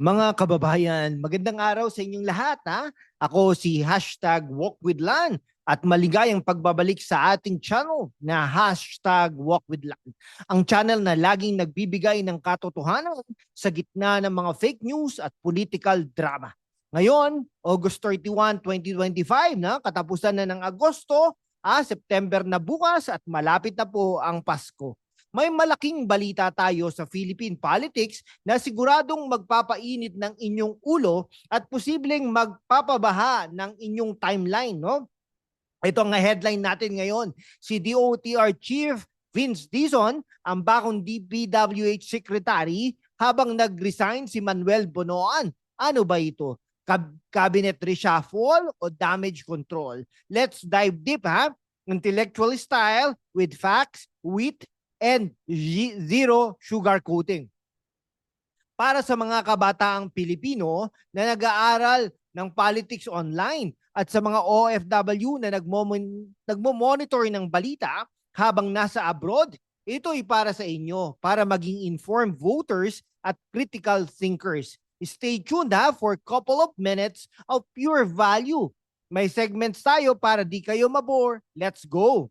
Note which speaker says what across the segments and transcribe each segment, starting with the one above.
Speaker 1: Mga kababayan, magandang araw sa inyong lahat. Ha? Ako si hashtag WalkWithLan at maligayang pagbabalik sa ating channel na hashtag WalkWithLan. Ang channel na laging nagbibigay ng katotohanan sa gitna ng mga fake news at political drama. Ngayon, August 31, 2025, na katapusan na ng Agosto, ah, September na bukas at malapit na po ang Pasko may malaking balita tayo sa Philippine politics na siguradong magpapainit ng inyong ulo at posibleng magpapabaha ng inyong timeline, no? Ito ang headline natin ngayon. Si DOTR Chief Vince Dizon, ang bakong DPWH Secretary, habang nag-resign si Manuel Bonoan. Ano ba ito? Cab- cabinet reshuffle o damage control? Let's dive deep, ha? Intellectual style with facts, wit, and zero sugar coating. Para sa mga kabataang Pilipino na nag-aaral ng politics online at sa mga OFW na nagmo- nagmo-monitor ng balita habang nasa abroad, ito ay para sa inyo para maging informed voters at critical thinkers. Stay tuned ha for a couple of minutes of pure value. May segments tayo para di kayo mabore. Let's go!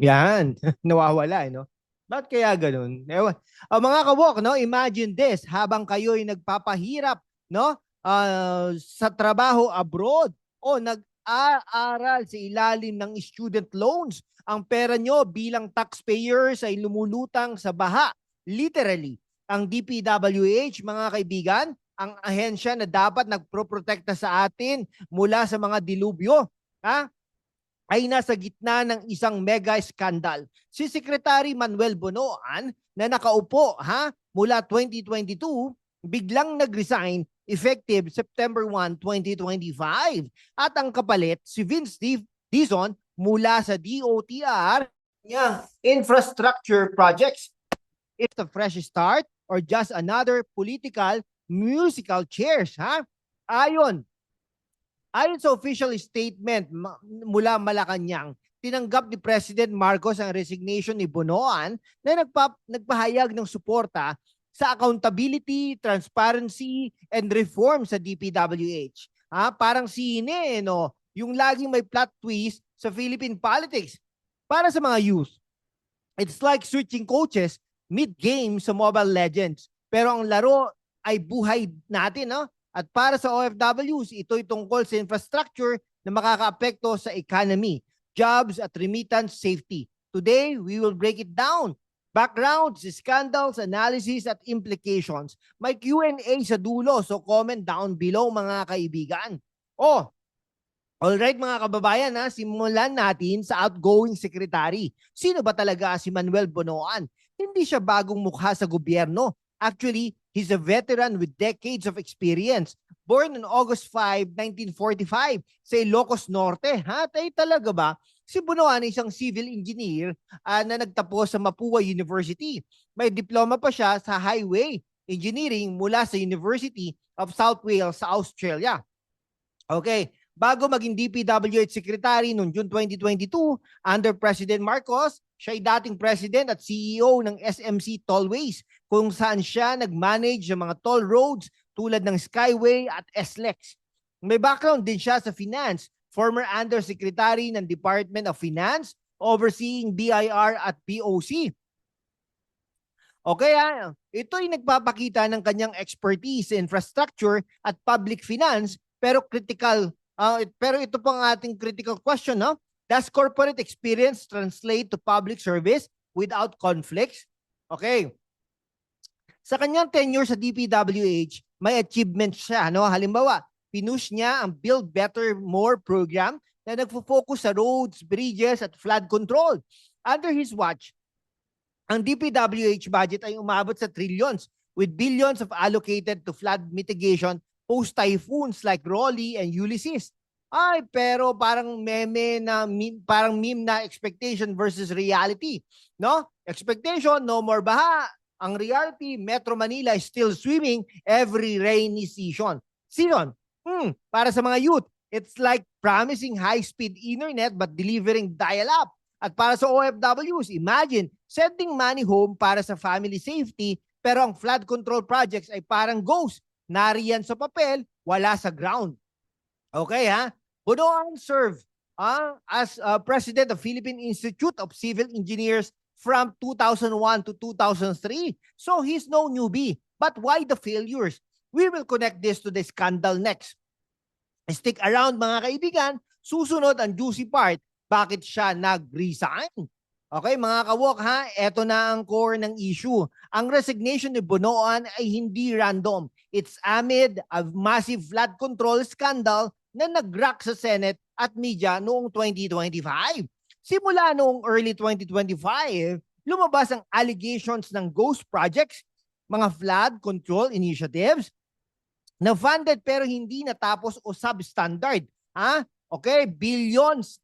Speaker 1: Yan, nawawala, eh, no? Ba't kaya ganun? Ewan. Ah, mga kawok, no? Imagine this, habang kayo'y nagpapahirap, no? Ah, sa trabaho abroad o nag-aaral sa ilalim ng student loans, ang pera nyo bilang taxpayers ay lumulutang sa baha. Literally, ang DPWH, mga kaibigan, ang ahensya na dapat nagproprotekta sa atin mula sa mga dilubyo. Ha? Ay nasa gitna ng isang mega scandal. Si Secretary Manuel Bonoan na nakaupo ha mula 2022 biglang nag-resign effective September 1, 2025. At ang kapalit si Vince Steve Dizon mula sa DOTR niya infrastructure projects. It's a fresh start or just another political musical chairs ha? Ayon Ayon sa official statement mula Malacanang, tinanggap ni President Marcos ang resignation ni Bonoan na nagpa- nagpahayag ng suporta sa accountability, transparency, and reform sa DPWH. Ha, parang sine, no? Yung laging may plot twist sa Philippine politics. Para sa mga youth, it's like switching coaches mid-game sa Mobile Legends. Pero ang laro ay buhay natin, no? At para sa OFWs, ito'y tungkol sa infrastructure na makakaapekto sa economy, jobs at remittance safety. Today, we will break it down. Backgrounds, scandals, analysis at implications. May Q&A sa dulo, so comment down below mga kaibigan. Oh, Alright mga kababayan, ha, simulan natin sa outgoing secretary. Sino ba talaga si Manuel Bonoan? Hindi siya bagong mukha sa gobyerno. Actually, He's a veteran with decades of experience. Born on August 5, 1945 sa Ilocos Norte. Ha? Tayo talaga ba? Si Bunoan isang civil engineer uh, na nagtapos sa Mapua University. May diploma pa siya sa highway engineering mula sa University of South Wales sa Australia. Okay, bago maging DPWH Secretary noong June 2022 under President Marcos, siya ay dating president at CEO ng SMC Tollways kung saan siya nag-manage ng mga toll roads tulad ng Skyway at SLEX. May background din siya sa finance, former undersecretary ng Department of Finance, overseeing BIR at POC. Okay, ah, ito ay nagpapakita ng kanyang expertise sa infrastructure at public finance pero critical uh, pero ito pang ating critical question, no? Does corporate experience translate to public service without conflicts? Okay. Sa kanyang tenure sa DPWH, may achievement siya. No? Halimbawa, pinush niya ang Build Better More program na nagfo-focus sa roads, bridges at flood control. Under his watch, ang DPWH budget ay umabot sa trillions with billions of allocated to flood mitigation post-typhoons like Rolly and Ulysses. Ay, pero parang meme na parang meme na expectation versus reality, no? Expectation no more baha, ang reality, Metro Manila is still swimming every rainy season. Season. Hmm, para sa mga youth, it's like promising high-speed internet but delivering dial-up. At para sa OFWs, imagine sending money home para sa family safety pero ang flood control projects ay parang ghost. Nariyan sa papel, wala sa ground. Okay ha? Bunoan served ah, as uh, president of Philippine Institute of Civil Engineers from 2001 to 2003. So he's no newbie. But why the failures? We will connect this to the scandal next. Stick around mga kaibigan, susunod ang juicy part, bakit siya nag-resign? Okay mga kawok ha, eto na ang core ng issue. Ang resignation ni Bonoan ay hindi random. It's amid a massive flood control scandal na nag-rock sa Senate at media noong 2025. Simula noong early 2025, lumabas ang allegations ng ghost projects, mga flood control initiatives na funded pero hindi natapos o substandard. Ha? Okay, billions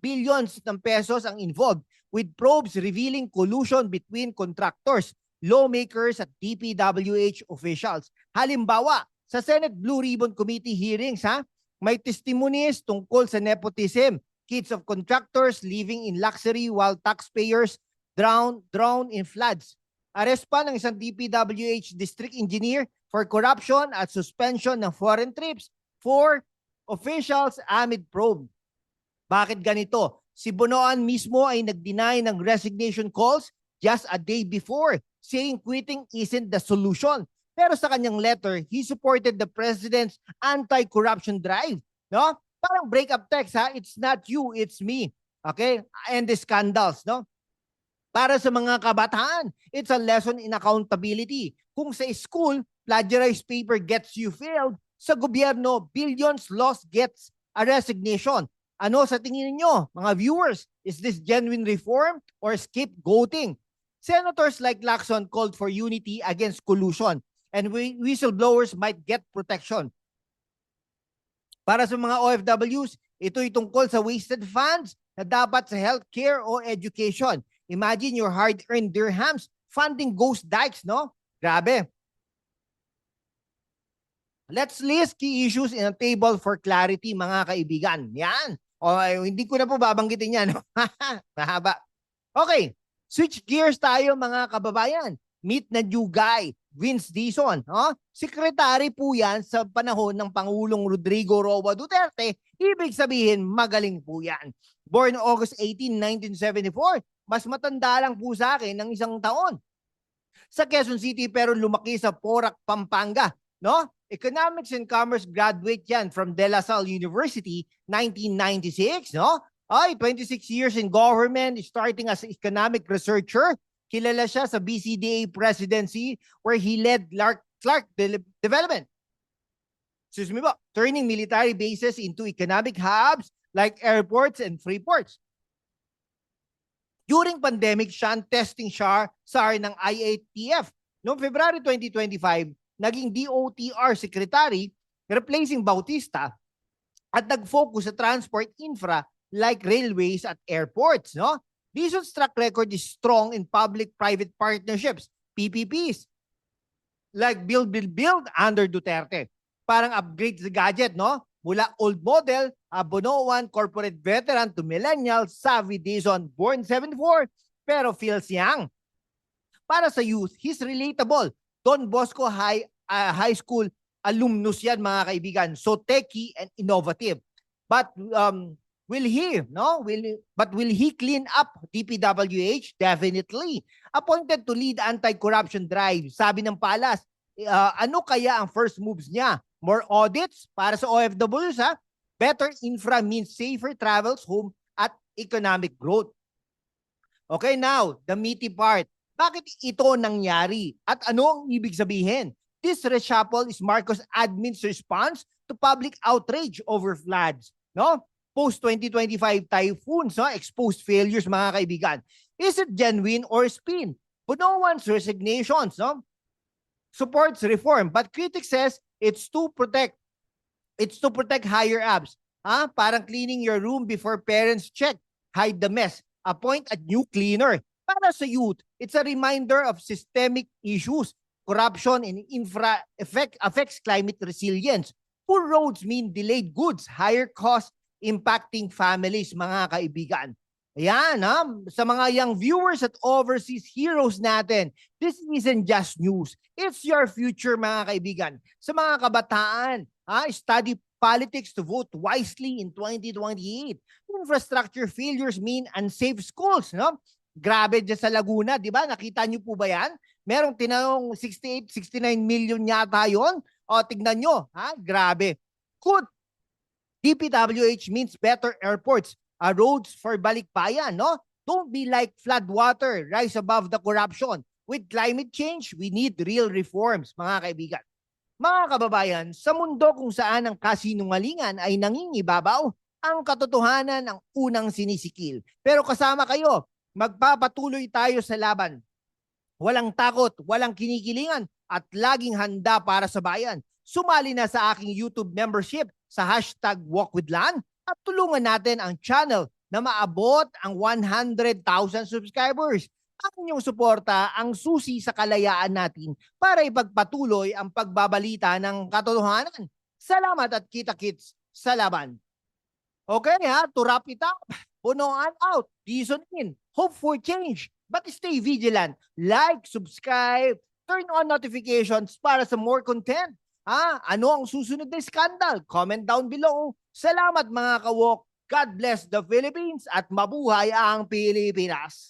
Speaker 1: billions ng pesos ang involved with probes revealing collusion between contractors, lawmakers at DPWH officials. Halimbawa, sa Senate Blue Ribbon Committee hearings, ha, may testimonies tungkol sa nepotism, kids of contractors living in luxury while taxpayers drown, drown in floods. Arrest pa ng isang DPWH district engineer for corruption at suspension ng foreign trips for officials amid probe. Bakit ganito? Si Bonoan mismo ay nag-deny ng resignation calls just a day before, saying quitting isn't the solution. Pero sa kanyang letter, he supported the president's anti-corruption drive. No? Parang breakup text ha, it's not you, it's me. Okay? And the scandals, no? Para sa mga kabataan, it's a lesson in accountability. Kung sa school, plagiarized paper gets you failed, sa gobyerno, billions lost gets a resignation. Ano sa tingin niyo, mga viewers? Is this genuine reform or scapegoating? Senators like Lacson called for unity against collusion and whi- whistleblowers might get protection. Para sa mga OFWs, ito'y tungkol sa wasted funds na dapat sa healthcare o education. Imagine your hard-earned dirhams funding ghost dikes, no? Grabe. Let's list key issues in a table for clarity, mga kaibigan. Yan. O, hindi ko na po babanggitin yan. Mahaba. Okay. Switch gears tayo, mga kababayan. Meet na new guy, Vince Dizon. No? Sekretary po yan sa panahon ng Pangulong Rodrigo Roa Duterte. Ibig sabihin, magaling po yan. Born August 18, 1974. Mas matanda lang po sa akin ng isang taon. Sa Quezon City pero lumaki sa Porac, Pampanga. No? Economics and Commerce graduate yan from De La Salle University, 1996. No? Ay, 26 years in government, starting as economic researcher. Kilala siya sa BCDA presidency where he led Clark, Clark De- Development. Excuse me po, turning military bases into economic hubs like airports and free ports. During pandemic, siya ang testing SAR, SAR ng IATF. Noong February 2025, naging DOTR secretary, replacing Bautista, at nag-focus sa transport infra like railways at airports. No? Dizon's track record is strong in public-private partnerships, PPPs, like Build, Build, Build under Duterte. Parang upgrade sa gadget, no? Mula old model, Abonoan, corporate veteran to millennial, savvy Dizon, born 74, pero feels young. Para sa youth, he's relatable. Don Bosco High, ah, High School alumnus yan mga kaibigan. So techy and innovative. But um, will he, no? Will but will he clean up DPWH? Definitely. Appointed to lead anti-corruption drive. Sabi ng Palas, uh, ano kaya ang first moves niya? More audits para sa OFWs ha? Better infra means safer travels home at economic growth. Okay, now, the meaty part. Bakit ito nangyari? At ano ang ibig sabihin? This reshuffle is Marcos admin's response to public outrage over floods. No? Post-2025 typhoons, no? exposed failures, mga kaibigan. Is it genuine or spin? One's resignations, no? supports reform, but critics says it's to protect it's to protect higher ups. Ah, parang cleaning your room before parents check, hide the mess, appoint a new cleaner. Para sa youth, it's a reminder of systemic issues. Corruption and infra effect affects climate resilience. Poor roads mean delayed goods, higher costs impacting families, mga kaibigan. Ayan, ha? sa mga young viewers at overseas heroes natin, this isn't just news. It's your future, mga kaibigan. Sa mga kabataan, ha? study politics to vote wisely in 2028. Infrastructure failures mean unsafe schools. No? Grabe dyan sa Laguna, di ba? Nakita niyo po ba yan? Merong tinanong 68, 69 million yata yon. O, tignan nyo, ha? Grabe. Good. DPWH means better airports, uh, roads for balikbayan, no? Don't be like floodwater, rise above the corruption. With climate change, we need real reforms, mga kaibigan. Mga kababayan, sa mundo kung saan ang kasinungalingan ay nangingibabaw, ang katotohanan ang unang sinisikil. Pero kasama kayo, magpapatuloy tayo sa laban. Walang takot, walang kinikilingan, at laging handa para sa bayan. Sumali na sa aking YouTube membership sa hashtag WalkWithLan at tulungan natin ang channel na maabot ang 100,000 subscribers. Ang inyong suporta ang susi sa kalayaan natin para ipagpatuloy ang pagbabalita ng katotohanan. Salamat at kita-kits sa laban. Okay ha, to wrap it up, punuan out, reason in, hope for change, but stay vigilant. Like, subscribe, turn on notifications para sa more content. Ha? Ano ang susunod na scandal? Comment down below. Salamat mga kawok. God bless the Philippines at mabuhay ang Pilipinas.